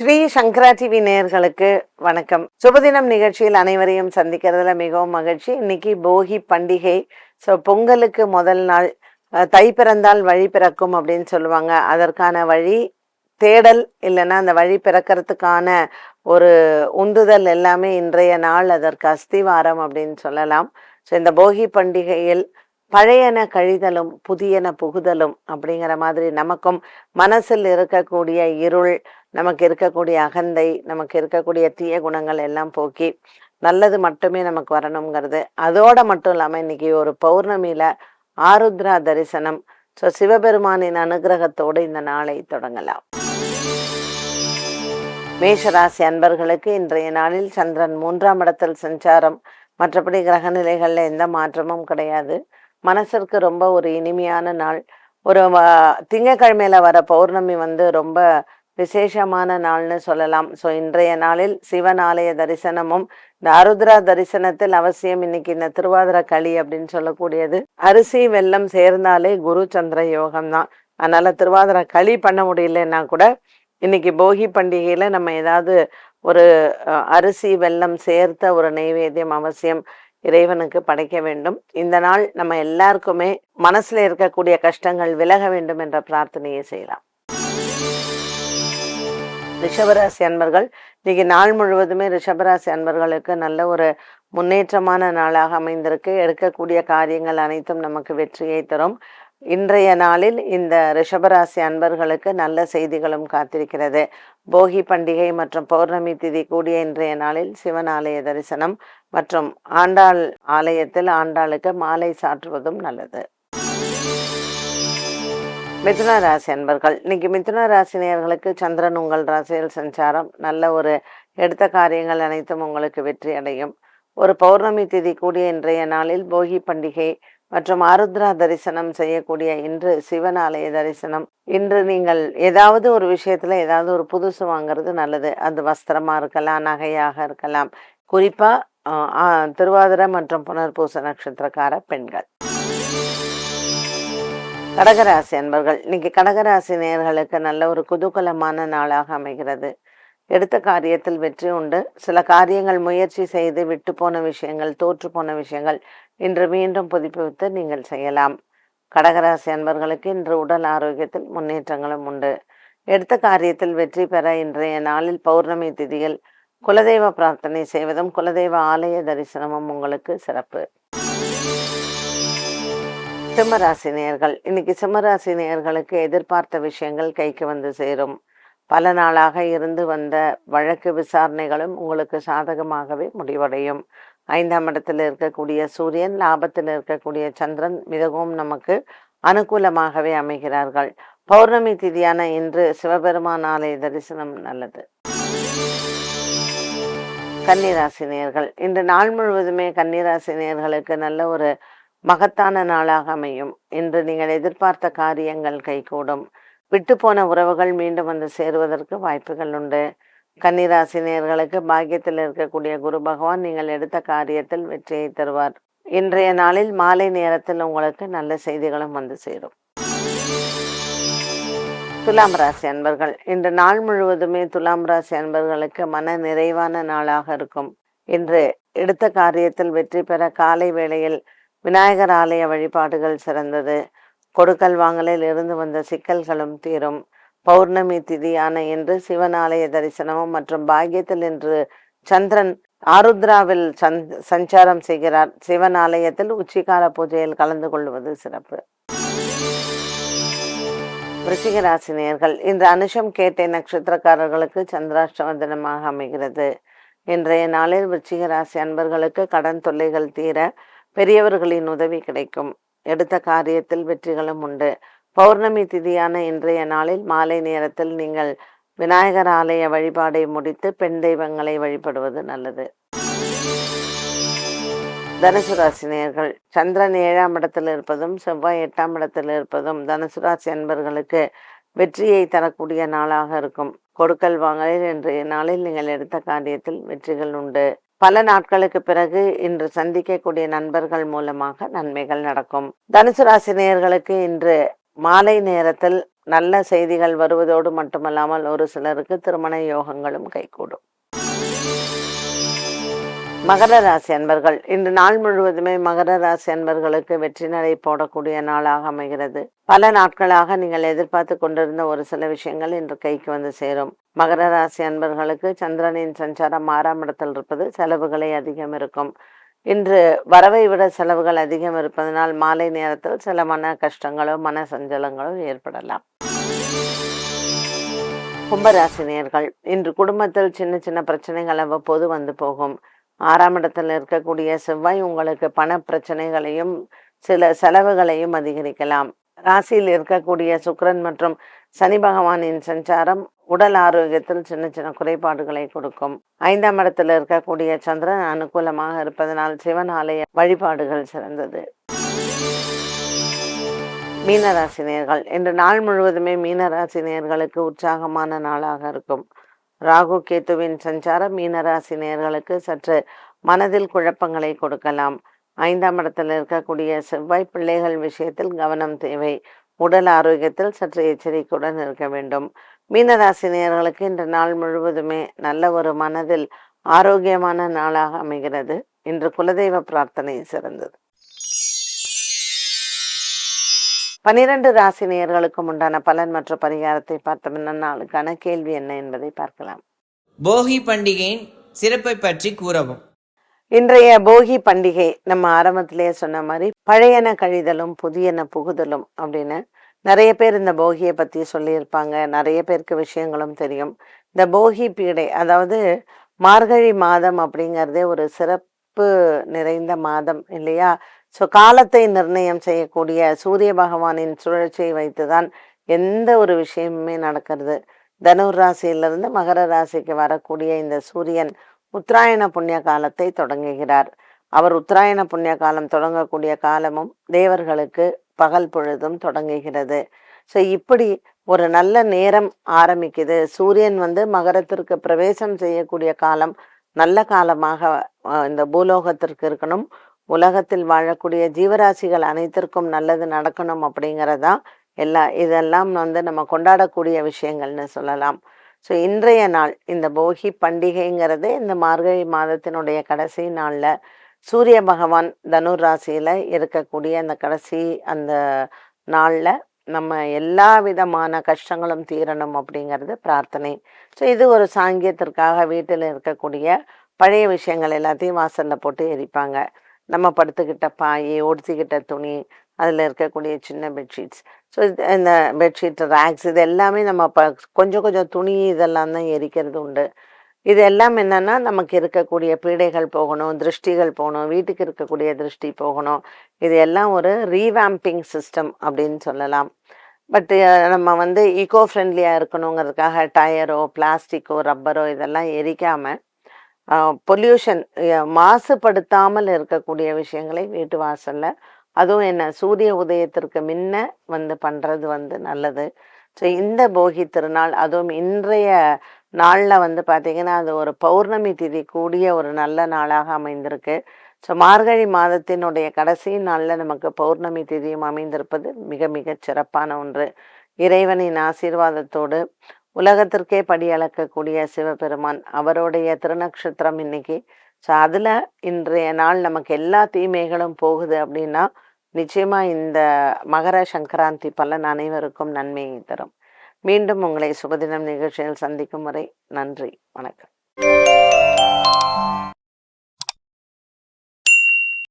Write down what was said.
ஸ்ரீ சங்கரா TV நேயர்களுக்கு வணக்கம். சுபதினம் நிகழ்ச்சியில் அனைவரையும் சந்திக்கிறதுல மிகவும் மகிழ்ச்சி. இன்னைக்கு போகி பண்டிகை. ஸோ பொங்கலுக்கு முதல் நாள் தை பிறந்தால் வழி பிறக்கும் அப்படின்னு சொல்லுவாங்க. அதற்கான வழி தேடல் இல்லைன்னா அந்த வழி பிறக்கிறதுக்கான ஒரு உந்துதல் எல்லாமே இன்றைய நாள். அதற்கு அஸ்திவாரம் அப்படின்னு சொல்லலாம். ஸோ இந்த போகி பண்டிகையில் பழையன கழிதலும் புதியன புகுதலும் அப்படிங்கிற மாதிரி நமக்கும் மனசில் இருக்கக்கூடிய இருள் நமக்கு இருக்கக்கூடிய அகந்தை நமக்கு இருக்கக்கூடிய தீய குணங்கள் எல்லாம் போக்கி நல்லது மட்டுமே நமக்கு வரணுங்கிறது அதோட மட்டும் இல்லாமல் இன்னைக்கு ஒரு பௌர்ணமியில ஆருத்ரா தரிசனம். ஸோ சிவபெருமானின் அனுகிரகத்தோடு இந்த நாளை தொடங்கலாம். மேஷராசி அன்பர்களுக்கு இன்றைய நாளில் சந்திரன் மூன்றாம் இடத்தில் சஞ்சாரம். மற்றபடி கிரக நிலைகளில் எந்த மாற்றமும் கிடையாது. மனசிற்கு ரொம்ப ஒரு இனிமையான நாள். ஒரு திங்கக்கிழமையில் திங்கட்கிழமையில வர பௌர்ணமி வந்து ரொம்ப விசேஷமான நாள்னு சொல்லலாம். ஸோ இன்றைய நாளில் சிவன் ஆலய தரிசனமும் இந்த அருத்ரா தரிசனத்தில் அவசியம் இன்னைக்கு இந்த திருவாதிர களி அப்படின்னு சொல்லக்கூடியது. அரிசி வெல்லம் சேர்ந்தாலே குரு சந்திர யோகம் தான். அதனால திருவாதிர களி பண்ண முடியலன்னா கூட இன்னைக்கு போகி பண்டிகையில நம்ம ஏதாவது ஒரு அரிசி வெல்லம் சேர்த்த ஒரு நெய்வேத்தியம் அவசியம் இறைவனுக்கு படைக்க வேண்டும். இந்த நாள் நம்ம எல்லாருக்குமே மனசுல இருக்கக்கூடிய கஷ்டங்கள் விலக வேண்டும் என்ற பிரார்த்தனையை செய்யலாம். ரிஷபராசி அன்பர்கள் இன்னைக்கு நாள் முழுவதுமே ரிஷபராசி அன்பர்களுக்கு நல்ல ஒரு முன்னேற்றமான நாளாக அமைந்திருக்கு. எடுக்கக்கூடிய காரியங்கள் அனைத்தும் நமக்கு வெற்றியை தரும். இன்றைய நாளில் இந்த ரிஷபராசி அன்பர்களுக்கு நல்ல செய்திகளும் காத்திருக்கிறது. போகி பண்டிகை மற்றும் பௌர்ணமி திதி கூடிய இன்றைய நாளில் சிவன் ஆலய தரிசனம் மற்றும் ஆண்டாள் ஆலயத்தில் ஆண்டாளுக்கு மாலை சாற்றுவதும் நல்லது. மிதுன ராசி அன்பர்கள் இன்னைக்கு மிதுன ராசினியர்களுக்கு சந்திரன் உங்கள் ராசியில் சஞ்சாரம். நல்ல ஒரு எடுத்த காரியங்கள் அனைத்தும் உங்களுக்கு வெற்றி அடையும். ஒரு பௌர்ணமி திதி கூடிய இன்றைய நாளில் போகி பண்டிகை மற்றும் ஆருத்ரா தரிசனம் செய்யக்கூடிய இன்று சிவன் ஆலய தரிசனம். இன்று நீங்கள் ஏதாவது ஒரு விஷயத்துல ஏதாவது ஒரு புதுசு வாங்குறது நல்லது. அது வஸ்திரமா இருக்கலாம் நகையாக இருக்கலாம். குறிப்பா திருவாதிரை மற்றும் புனர்பூச நட்சத்திரக்கார பெண்கள். கடகராசி அன்பர்கள் இன்னைக்கு கடகராசி நேர்களுக்கு நல்ல ஒரு குதூகலமான நாளாக அமைகிறது. எடுத்த காரியத்தில் வெற்றி உண்டு. சில காரியங்கள் முயற்சி செய்து விட்டு போன விஷயங்கள் தோற்று போன விஷயங்கள் இன்று மீண்டும் புதுப்பித்து நீங்கள் செய்யலாம். கடகராசி அன்பர்களுக்கு இன்று உடல் ஆரோக்கியத்தில் முன்னேற்றங்களும் உண்டு. எடுத்த காரியத்தில் வெற்றி பெற இன்றைய நாளில் பௌர்ணமி திதியில் குலதெய்வ பிரார்த்தனை செய்வதும் குலதெய்வ ஆலய தரிசனமும் உங்களுக்கு சிறப்பு. சிம்மராசி நேயர்கள். இன்னைக்கு சிம்மராசி நேயர்களுக்கு எதிர்பார்த்த விஷயங்கள் கைக்கு வந்து சேரும். பல நாளாக இருந்து வந்த வழக்கு விசாரணைகளும் உங்களுக்கு சாதகமாகவே முடிவடையும். ஐந்தாம் இடத்தில் இருக்கக்கூடிய சூரியன் லாபத்தில் இருக்கக்கூடிய சந்திரன் மிகவும் நமக்கு அனுகூலமாகவே அமைகிறார்கள். பௌர்ணமி திதியான இன்று சிவபெருமான் ஆலய தரிசனம் நல்லது. கன்னிராசி நேர்கள் இன்று நாள் முழுவதுமே கன்னிராசி நேர்களுக்கு நல்ல ஒரு மகத்தான நாளாக அமையும். இன்று நீங்கள் எதிர்பார்த்த காரியங்கள் கைகூடும். விட்டுப்போன உறவுகள் மீண்டும் வந்து சேருவதற்கு வாய்ப்புகள் உண்டு. கன்னிராசினியர்களுக்கு பாக்கியத்தில் இருக்கக்கூடிய குரு பகவான் நீங்கள் எடுத்த காரியத்தில் வெற்றியை தருவார். இன்றைய நாளில் மாலை நேரத்தில் உங்களுக்கு நல்ல செய்திகளும் வந்து சேரும். துலாம் ராசி அன்பர்கள் இன்று நாள் முழுவதுமே துலாம் ராசி அன்பர்களுக்கு மன நிறைவான நாளாக இருக்கும். இன்று எடுத்த காரியத்தில் வெற்றி பெற காலை வேளையில் விநாயகர் ஆலய வழிபாடுகள் சிறந்தது. கொடுக்கல் வாங்கலில் இருந்து வந்த சிக்கல்களும் தீரும். பௌர்ணமி திதியான இன்று சிவன் ஆலய தரிசனமும் மற்றும் பாக்கியத்தில் இன்று சந்திரன் ஆருத்ராவில் சந்த் சஞ்சாரம் செய்கிறார். சிவன் ஆலயத்தில் உச்சிகால பூஜையில் கலந்து கொள்வது சிறப்பு. விருச்சிக ராசி இன்று அனுஷம் கேட்டை நட்சத்திரக்காரர்களுக்கு சந்திராஷ்டம தினமாக அமைகிறது. இன்றைய நாளில் ரிச்சிகராசி அன்பர்களுக்கு கடன் தொல்லைகள் தீர பெரியவர்களின் உதவி கிடைக்கும். எடுத்த காரியத்தில் வெற்றிகளும் உண்டு. பௌர்ணமி திதியான இன்றைய நாளில் மாலை நேரத்தில் நீங்கள் விநாயகர் ஆலய வழிபாடை முடித்து பெண் தெய்வங்களை வழிபடுவது நல்லது. தனுசு ராசி சந்திரன் ஏழாம் இடத்தில் இருப்பதும் செவ்வாய் எட்டாம் இடத்தில் இருப்பதும் தனுசு ராசி அன்பர்களுக்கு வெற்றியை தரக்கூடிய நாளாக இருக்கும். கொடுக்கல் வாங்கலில் இன்றைய நாளில் நீங்கள் எடுத்த காரியத்தில் வெற்றிகள் உண்டு. பல நாட்களுக்கு பிறகு இன்று சந்திக்கக்கூடிய நண்பர்கள் மூலமாக நன்மைகள் நடக்கும். தனுசு ராசி நேயர்களுக்கு இன்று மாலை நேரத்தில் நல்ல செய்திகள் வருவதோடு மட்டுமல்லாமல் ஒரு சிலருக்கு திருமண யோகங்களும் கைகூடும். மகர ராசி அன்பர்கள் இன்று நாள் முழுவதுமே மகர ராசி அன்பர்களுக்கு வெற்றி நடை போடக்கூடிய நாளாக அமைகிறது. பல நாட்களாக நீங்கள் எதிர்பார்த்து கொண்டிருந்த ஒரு சில விஷயங்கள் இன்று கைக்கு வந்து சேரும். மகர ராசி அன்பர்களுக்கு சந்திரனின் சஞ்சாரம் ஆறாம் இடத்தில் இருப்பது செலவுகளை அதிகம் இருக்கும். இன்று வரவை விட செலவுகள் அதிகம் இருப்பதனால் மாலை நேரத்தில் சில மன கஷ்டங்களோ மன சஞ்சலங்களோ ஏற்படலாம். கும்பராசினியர்கள் இன்று குடும்பத்தில் சின்ன சின்ன பிரச்சனைகள் அவ்வப்போது வந்து போகும். ஆறாம் இடத்தில் இருக்கக்கூடிய செவ்வாய் உங்களுக்கு பண பிரச்சனைகளையும் சில செலவுகளையும் அதிகரிக்கலாம். ராசியில் இருக்கக்கூடிய சுக்கரன் மற்றும் சனி பகவானின் சஞ்சாரம் உடல் ஆரோக்கியத்தில் சின்ன சின்ன குறைபாடுகளை கொடுக்கும். ஐந்தாம் இடத்தில் இருக்கக்கூடிய சந்திரன் அனுகூலமாக இருப்பதனால் சிவன் ஆலய வழிபாடுகள் சிறந்தது. மீனராசினியர்கள் இன்று நாள் முழுவதுமே மீனராசினியர்களுக்கு உற்சாகமான நாளாக இருக்கும். ராகு கேத்துவின் சஞ்சாரம் மீனராசி நேர்களுக்கு சற்று மனதில் குழப்பங்களை கொடுக்கலாம். ஐந்தாம் இடத்தில் இருக்கக்கூடிய செவ்வாய் பிள்ளைகள் விஷயத்தில் கவனம் தேவை. உடல் ஆரோக்கியத்தில் சற்று எச்சரிக்கையுடன் இருக்க வேண்டும். மீனராசி நேர்களுக்கு இன்று நாள் முழுவதுமே நல்ல ஒரு மனதில் ஆரோக்கியமான நாளாக அமைகிறது. இன்று குலதெய்வ பிரார்த்தனை சிறந்தது. பனிரெண்டு ராசி நேயர்களுக்கும் உண்டான பலன் மற்றும் பரிகாரத்தை பார்த்த நாளுக்கான கேள்வி என்ன என்பதை பார்க்கலாம். போகி பண்டிகையின் சிறப்பை பற்றி கூறவும். இன்றைய போகி பண்டிகை நம்ம ஆரம்பத்திலேயே சொன்ன மாதிரி பழையன கழிதலும் புதியன புகுதலும் அப்படின்னு நிறைய பேர் இந்த போகியை பற்றி சொல்லியிருப்பாங்க. நிறைய பேருக்கு விஷயங்களும் தெரியும். இந்த போகி பீடை அதாவது மார்கழி மாதம் அப்படிங்கிறதே ஒரு சிறப்பு நிறைந்த மாதம் இல்லையா? ஸோ காலத்தை நிர்ணயம் செய்யக்கூடிய சூரிய பகவானின் சுழற்சியை வைத்து தான் எந்த ஒரு விஷயமுமே நடக்கிறது. தனுர் ராசியிலிருந்து மகர ராசிக்கு வரக்கூடிய இந்த சூரியன் உத்தராயண புண்ணிய காலத்தை தொடங்குகிறார். அவர் உத்தராயண புண்ணிய காலம் தொடங்கக்கூடிய காலமும் தேவர்களுக்கு பகல் பொழுதும் தொடங்குகிறது. ஸோ இப்படி ஒரு நல்ல நேரம் ஆரம்பிக்குது. சூரியன் வந்து மகரத்திற்கு பிரவேசம் செய்யக்கூடிய காலம் நல்ல காலமாக இந்த பூலோகத்திற்கு இருக்கணும். உலகத்தில் வாழக்கூடிய ஜீவராசிகள் அனைத்திற்கும் நல்லது நடக்கணும் அப்படிங்கிறதா எல்லா இதெல்லாம் வந்து நம்ம கொண்டாடக்கூடிய விஷயங்கள்னு சொல்லலாம். ஸோ இன்றைய நாள் இந்த போகி பண்டிகைங்கிறது இந்த மார்கழி மாதத்தினுடைய கடைசி நாளில் சூரிய பகவான் தனுர் ராசியில் இருக்கக்கூடிய அந்த கடைசி அந்த நாளில் நம்ம எல்லா விதமான கஷ்டங்களும் தீரணும் அப்படிங்கிறது பிரார்த்தனை. ஸோ இது ஒரு சாங்கியத்திற்காக வீட்டில் இருக்கக்கூடிய பழைய விஷயங்கள் எல்லாத்தையும் வாசலில் போட்டு எரிப்பாங்க. நம்ம படுத்துக்கிட்ட பாய் ஒடுத்திக்கிட்ட துணி அதில் இருக்கக்கூடிய சின்ன பெட்ஷீட்ஸ் ஸோ இந்த பெட்ஷீட் ரேக்ஸ் இது எல்லாமே நம்ம ப கொஞ்சம் கொஞ்சம் துணி இதெல்லாம் தான் எரிக்கிறது உண்டு. இது எல்லாம் என்னென்னா நமக்கு இருக்கக்கூடிய பீடைகள் போகணும் திருஷ்டிகள் போகணும் வீட்டுக்கு இருக்கக்கூடிய திருஷ்டி போகணும். இது எல்லாம் ஒரு ரீவேம்பிங் சிஸ்டம் அப்படின்னு சொல்லலாம். பட் நம்ம வந்து ஈகோ ஃப்ரெண்ட்லியாக இருக்கணுங்கிறதுக்காக டயரோ பிளாஸ்டிக்கோ ரப்பரோ இதெல்லாம் எரிக்காமல் பொல்யூஷன் மாசுபடுத்தாமல் இருக்கக்கூடிய விஷயங்களை வீட்டு வாசலில். அதுவும் என்ன சூரிய உதயத்திற்கு முன்ன வந்து பண்ணுறது வந்து நல்லது. ஸோ இந்த போகி திருநாள் அதுவும் இன்றைய நாளில் வந்து பார்த்திங்கன்னா அது ஒரு பௌர்ணமி திதி கூடிய ஒரு நல்ல நாளாக அமைந்திருக்கு. ஸோ மார்கழி மாதத்தினுடைய கடைசி நாளில் நமக்கு பௌர்ணமி திதியும் அமைந்திருப்பது மிக மிக சிறப்பான ஒன்று. இறைவனின் ஆசீர்வாதத்தோடு உலகத்திற்கே படி அளக்கக்கூடிய சிவபெருமான் அவருடைய திருநக்ஷத்திரம் இன்னைக்கு. ஸோ அதில் இன்றைய நாள் நமக்கு எல்லா தீமைகளும் போகுது அப்படின்னா நிச்சயமாக இந்த மகர சங்கராந்தி பலன் அனைவருக்கும் நன்மையை தரும். மீண்டும் உங்களை சுபதினம் நிகழ்ச்சியில் சந்திக்கும் வரை நன்றி வணக்கம்.